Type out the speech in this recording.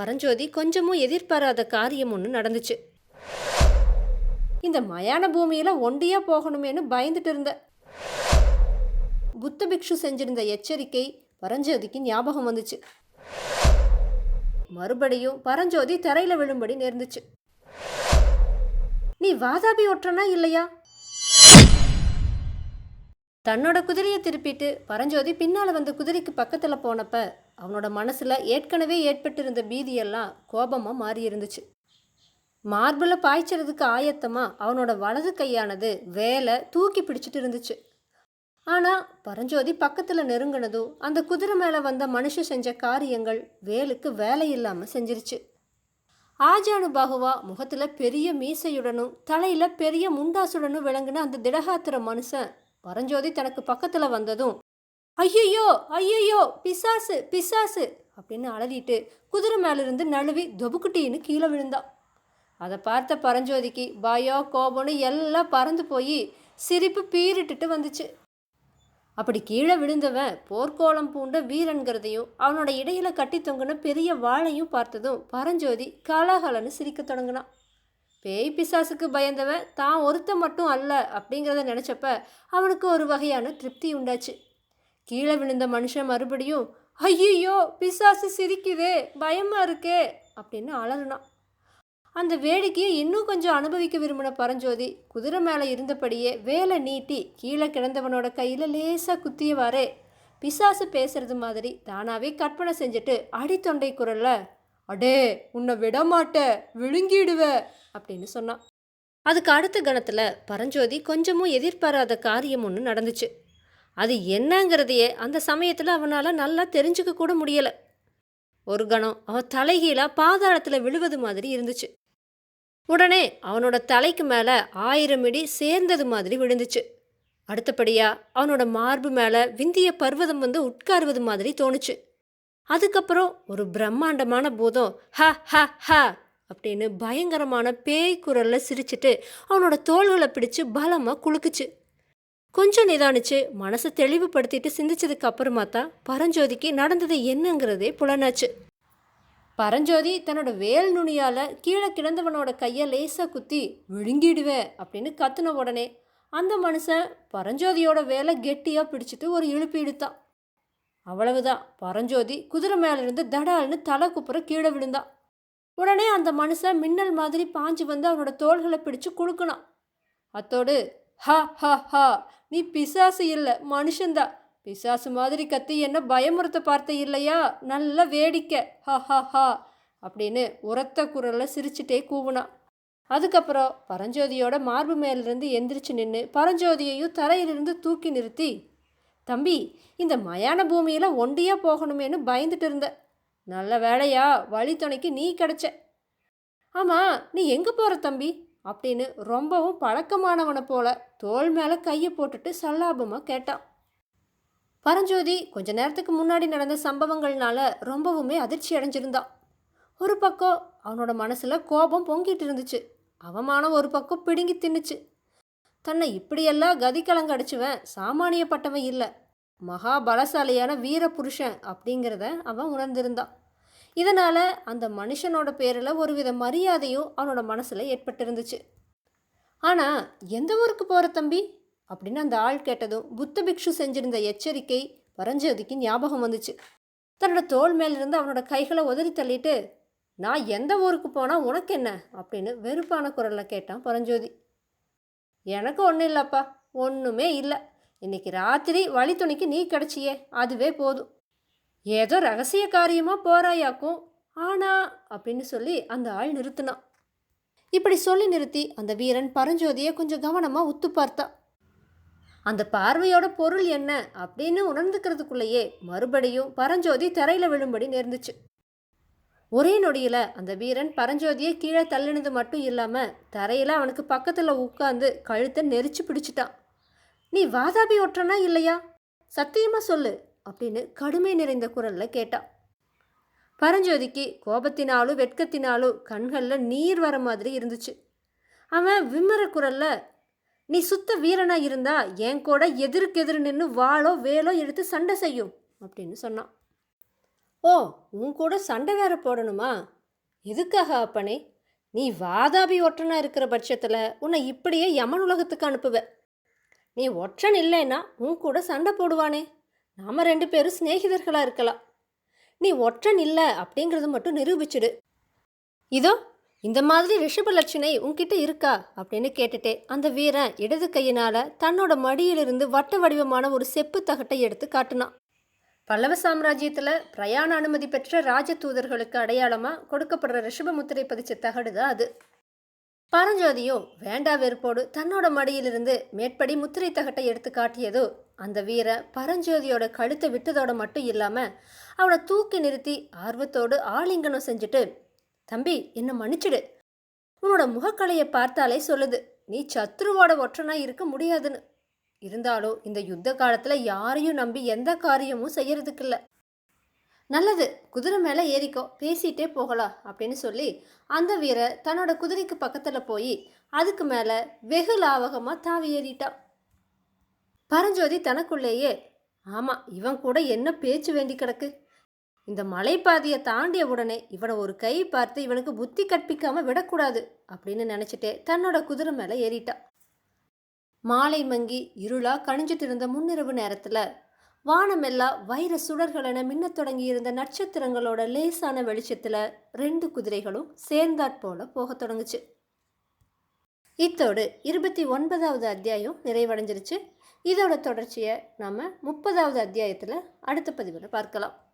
பரஞ்சோதி கொஞ்சமும் எதிர்பாராத காரியம் ஒன்று நடந்துச்சு. இந்த மயான பூமியில் ஒண்டியா போகணுமேனு பயந்துட்டு இருந்த புத்த பிக்ஷு செஞ்சிருந்த எச்சரிக்கை பரஞ்சோதிக்கு ஞாபகம் வந்துச்சு. மறுபடியும் பரஞ்சோதி தரையில் விழும்படி நேர்ந்துச்சு. நீ வாதாபி ஒற்றனா இல்லையா? தன்னோட குதிரையை திருப்பிட்டு பரஞ்சோதி பின்னால் வந்த குதிரைக்கு பக்கத்தில் போனப்ப அவனோட மனசில் ஏற்கனவே ஏற்பட்டிருந்த பீதியெல்லாம் கோபமாக மாறி இருந்துச்சு. மார்பில் பாய்ச்சறதுக்கு ஆயத்தமாக அவனோட வலது கையானது வேலை தூக்கி பிடிச்சிட்டு இருந்துச்சு. ஆனால் பரஞ்சோதி பக்கத்தில் நெருங்கினதும் அந்த குதிரை மேலே வந்த மனுஷன் செஞ்ச காரியங்கள் வேலுக்கு வேலை இல்லாமல் செஞ்சிருச்சு. ஆஜானு பாகுவா முகத்தில் பெரிய மீசையுடனும் தலையில் பெரிய முண்டாசுடனும் விளங்கின அந்த திடகாத்திர மனுஷன் பரஞ்சோதி தனக்கு பக்கத்தில் வந்ததும் ஐயையோ ஐயையோ பிசாசு பிசாசு அப்படின்னு அலறிட்டு குதிரை மேலிருந்து நழுவி தொபுக்குட்டின்னு கீழே விழுந்தான் அதை பார்த்த பரஞ்சோதிக்கு பயோ கோபம்னு எல்லாம் பறந்து போய் சிரிப்பு பீரிட்டுட்டு வந்துச்சு. அப்படி கீழே விழுந்தவன் போர்க்கோளம் பூண்ட வீரன்கிறதையும் அவனோட இடையில கட்டி தொங்கின பெரிய வாளையும் பார்த்ததும் பரஞ்சோதி கலகலன்னு சிரிக்க தொடங்கினான். பேய் பிசாசுக்கு பயந்தவன் தான் ஒருத்த மட்டும் அல்ல அப்படிங்கிறத நினச்சப்ப அவனுக்கு ஒரு வகையான திருப்தி உண்டாச்சு. கீழே விழுந்த மனுஷன் மறுபடியும் ஐயோ பிசாசு சிரிக்குதே பயமா இருக்கே அப்படின்னு அலறினான். அந்த வேடிக்கையை இன்னும் கொஞ்சம் அனுபவிக்க விரும்பின பரஞ்சோதி குதிரை மேலே இருந்தபடியே வேலை நீட்டி கீழே கிடந்தவனோட கையில் லேசாக குத்தியவாறே பிசாசு பேசுறது மாதிரி தானாவே கற்பனை செஞ்சுட்டு அடித்தொண்டை குரல்ல அடே உன்னை விடமாட்ட விழுங்கிடுவ அப்படின்னு சொன்னான். அதுக்கு அடுத்த கணத்தில் பரஞ்சோதி கொஞ்சமும் எதிர்பாராத காரியம் ஒன்று நடந்துச்சு. அது என்னங்கிறதையே அந்த சமயத்தில் அவனால் நல்லா தெரிஞ்சுக்க கூட முடியலை. ஒரு கணம் அவன் தலைகீழாக பாதாளத்தில் விழுவது மாதிரி இருந்துச்சு. உடனே அவனோட தலைக்கு மேலே ஆயிரம் இடி சேர்ந்தது மாதிரி விழுந்துச்சு. அடுத்தபடியாக அவனோட மார்பு மேலே விந்திய பர்வதம் வந்து உட்காருவது மாதிரி தோணுச்சு. அதுக்கப்புறம் ஒரு பிரம்மாண்டமான பூதம் ஹ ஹ ஹ அப்படின்னு பயங்கரமான பேய் குரலில் சிரிச்சிட்டு அவனோட தோள்களை பிடிச்சு பலமாக குலுக்குச்சு. கொஞ்சம் நிதானிச்சு மனசை தெளிவுபடுத்திட்டு சிந்திச்சதுக்கு அப்புறமா தான் பரஞ்சோதிக்கு நடந்தது என்னங்கிறதே புலனாச்சு. பரஞ்சோதி தன்னோட வேல் நுனியால் கீழே கிடந்தவனோட கையை லேசாக குத்தி விழுங்கிடுவேன் அப்படின்னு கத்துன உடனே அந்த மனுஷன் பரஞ்சோதியோட வேலை கெட்டியாக பிடிச்சிட்டு ஒரு இழுப்பு இழுத்தான். அவ்வளவுதான். பரஞ்சோதி குதிரை மேலிருந்து தடால்னு தலை குப்புற கீழே விழுந்தான். உடனே அந்த மனுஷன் மின்னல் மாதிரி பாஞ்சு வந்து அவனோட தோள்களை பிடிச்சு கொடுக்கணும் அத்தோடு ஹா ஹா ஹா. நீ பிசாசு இல்லை மனுஷன்தான் பிசாசு மாதிரி கத்தி என்ன பயமுறுத்த பார்த்த இல்லையா? நல்ல வேடிக்கை. ஹா ஹா ஹா. அப்படின்னு உரத்த குரலில் சிரிச்சிட்டே கூவுனான் அதுக்கப்புறம் பரஞ்சோதியோட மார்பு மேலிருந்து எந்திரிச்சு நின்று பரஞ்சோதியையும் தரையிலிருந்து தூக்கி நிறுத்தி தம்பி இந்த மயான பூமியில் ஒண்டியாக போகணுமேனு பயந்துட்டு இருந்த. நல்ல வேலையா வழி துணைக்கு நீ கிடச்ச. ஆமாம் நீ எங்கே போகிற தம்பி? அப்படின்னு ரொம்பவும் பழக்கமானவனை போல தோல் மேலே கையை போட்டுட்டு சல்லாபமாக கேட்டான். பரஞ்சோதி கொஞ்ச நேரத்துக்கு முன்னாடி நடந்த சம்பவங்கள்னால ரொம்பவுமே அதிர்ச்சி அடைஞ்சிருந்தான். ஒரு பக்கம் அவனோட மனசில் கோபம் பொங்கிட்டு இருந்துச்சு. அவமானம் ஒரு பக்கம் பிடுங்கி தின்னுச்சு. தன்னை இப்படியெல்லாம் கதி கலங்கடிச்சுவன் சாமானியப்பட்டவன் இல்லை. மகா பலசாலியான வீர புருஷன் அப்படிங்கிறத அவன் உணர்ந்திருந்தான். இதனால் அந்த மனுஷனோட பேரில் ஒருவித மரியாதையும் அவனோட மனசில் ஏற்பட்டிருந்துச்சு. ஆனால் எந்த ஊருக்கு போகிற தம்பி? அப்படின்னு அந்த ஆள் கேட்டதும் புத்த பிக்ஷு செஞ்சிருந்த எச்சரிக்கை பரஞ்சோதிக்கு ஞாபகம் வந்துச்சு. தன்னோட தோள் மேலிருந்து அவனோட கைகளை உதறி தள்ளிட்டு நான் எந்த ஊருக்கு போனால் உனக்கு என்ன? அப்படின்னு வெறுப்பான குரலில் கேட்டான் பரஞ்சோதி. எனக்கு ஒன்றும் இல்லைப்பா ஒன்றுமே இல்லை. இன்னைக்கு ராத்திரி வழித்துணிக்கு நீ கிடச்சியே அதுவே போதும். ஏதோ ரகசிய காரியமாக போராயாக்கும் ஆனா அப்படின்னு சொல்லி அந்த ஆள் நிறுத்தினான். இப்படி சொல்லி நிறுத்தி அந்த வீரன் பரஞ்சோதியை கொஞ்சம் கவனமாக உத்து பார்த்தா அந்த பார்வையோட பொருள் என்ன அப்படின்னு உணர்ந்துக்கிறதுக்குள்ளேயே மறுபடியும் பரஞ்சோதி தரையில் விழும்படி நேர்ந்துச்சு. ஒரே நொடியில் அந்த வீரன் பரஞ்சோதியை கீழே தள்ளினது மட்டும் இல்லாமல் தரையில் அவனுக்கு பக்கத்தில் உட்காந்து கழுத்தை நெரிச்சு பிடிச்சிட்டான். நீ வாதாபி ஒற்றனா இல்லையா? சத்தியமாக சொல்லு. அப்படின்னு கடுமை நிறைந்த குரலில் கேட்டான் பரஞ்சோதிக்கு கோபத்தினாலும் வெட்கத்தினாலும் கண்களில் நீர் வர மாதிரி இருந்துச்சு. அவன் விம்மர குரல்ல நீ சுத்த வீரனா இருந்தா என் கூட எதிருக்கு எதிர் நின்று வாளோ வேலோ எடுத்து சண்டை செய்யும் அப்படின்னு சொன்னான். ஓ உன் கூட சண்டை வேற போடணுமா? எதுக்காக அப்பனே? நீ வாதாபி ஒற்றனா இருக்கிற பட்சத்தில் உன்னை இப்படியே யமன் உலகத்துக்கு அனுப்புவ. நீ ஒற்றன் இல்லைன்னா உன் கூட சண்டை போடுவானே. நாம ரெண்டு பேரும் சிநேகிதர்களாக இருக்கலாம். நீ ஒற்றன் இல்லை அப்படிங்கிறது மட்டும் நிரூபிச்சிடு. இதோ இந்த மாதிரி ரிஷபலட்சணை உன்கிட்ட இருக்கா? அப்படின்னு கேட்டுட்டே அந்த வீரன் இடது கையினால தன்னோட மடியிலிருந்து வட்ட வடிவமான ஒரு செப்பு தகட்டை எடுத்து காட்டினான். பல்லவ சாம்ராஜ்யத்தில் பிரயாண அனுமதி பெற்ற ராஜ தூதர்களுக்கு அடையாளமாக கொடுக்கப்படுற ரிஷபமுத்திரை பதிச்ச தகடு தான் அது. பரஞ்சோதியும் வேண்டா வெறுப்போடு தன்னோட மடியிலிருந்து மேற்படி முத்திரை தகட்டை எடுத்து காட்டியதோ அந்த வீர பரஞ்சோதியோட கழுத்தை விட்டதோட மட்டும் இல்லாமல் அவனை தூக்கி நிறுத்தி ஆர்வத்தோடு ஆலிங்கனம் செஞ்சுட்டு தம்பி என்னை மன்னிச்சிடு. உன்னோட முகக்கலையை பார்த்தாலே சொல்லுது. நீ சத்ருவோட ஒற்றனா இருக்க முடியாதுன்னு. இருந்தாலும் இந்த யுத்த காலத்தில் யாரையும் நம்பி எந்த காரியமும் செய்யறதுக்கு இல்லை நல்லது குதிரை மேலே ஏறிக்கோ பேசிகிட்டே போகலாம் அப்படின்னு சொல்லி அந்த வீரர் தன்னோட குதிரைக்கு பக்கத்தில் போய் அதுக்கு மேலே வெகு லாவகமாக தாவி ஏறிட்டான். பரஞ்சோதி தனக்குள்ளேயே ஆமாம் இவன் கூட என்ன பேச்சு வேண்டி கிடக்கு? இந்த மலைப்பாதையை தாண்டிய உடனே இவனை ஒரு கை பார்த்து இவனுக்கு புத்தி கற்பிக்காம விடக்கூடாது அப்படின்னு நினச்சிட்டே தன்னோட குதிரை மேலே ஏறிட்டான் மாலை மங்கி இருளா கணிஞ்சிட்டு இருந்த முன்னிரவு நேரத்தில் வானமெல்லாம் வைர சுடர்களென மின்னத் தொடங்கி இருந்த நட்சத்திரங்களோட லேசான வெளிச்சத்தில் ரெண்டு குதிரைகளும் சேர்ந்தாற் போல போகத் தொடங்குச்சு. இத்தோடு இருபத்தி ஒன்பதாவது அத்தியாயம் நிறைவடைஞ்சிருச்சு. இதோட தொடர்ச்சியை நாம் முப்பதாவது அத்தியாயத்தில் அடுத்த பதிவில் பார்க்கலாம்.